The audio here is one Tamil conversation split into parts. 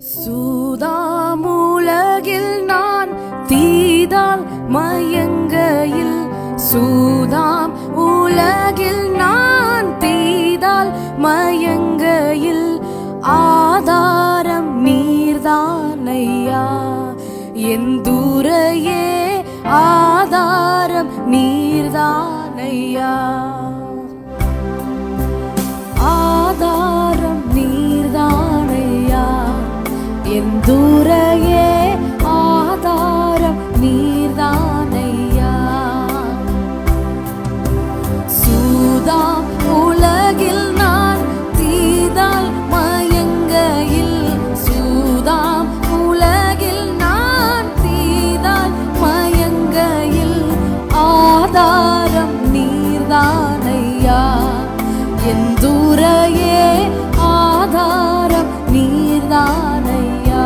சூதாமுலகில் நான் தீதால் மயங்கையில் சூதாம் உலகில் நான் தீதால் மயங்கையில் ஆதாரம் நீர்தானையா? என் தூரையே ஆதாரம் நீர்தானையா? ஆதாரம் நீர்தானையா? என் தூரையே ஆதாரம் நீர்தானையா?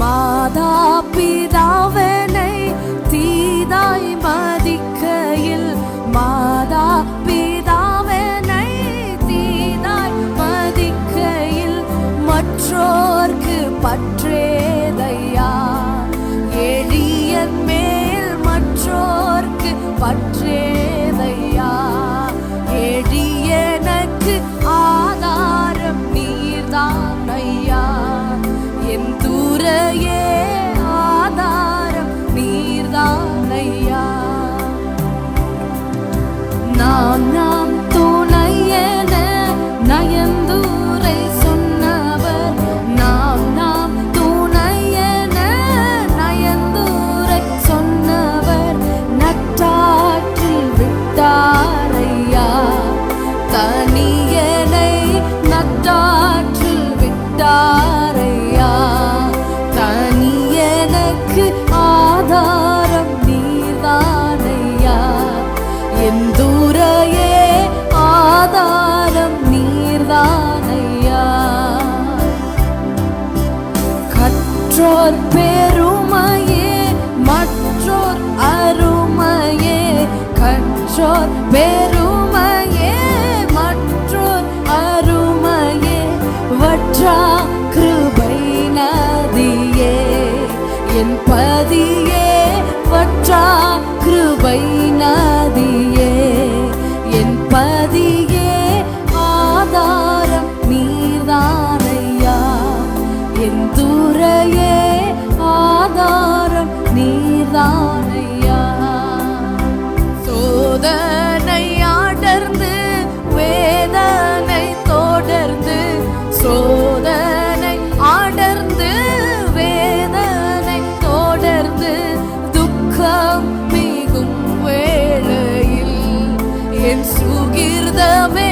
மாதா பிதாவனை தீதாய் மதிக்கையில் மாதா பிதாவனை தீதாய் மதிக்கையில் மற்றோர்க்கு பற்றேதையா 道 மற்றோர் பெருமையே மற்றோர் அருமையே கற்றோர் பெருமையே மற்றோர் அருமையே வற்றா கிருபை நதியே என் பதியே வற்றா கிருபை நதியே தானையா? சோதனை ஆடர்ந்து வேதனை தொடர்ந்து சோதனை ஆடர்ந்து வேதனை தொடர்ந்து துக்கம் மிகும் வேளையில் சுகிர்தமே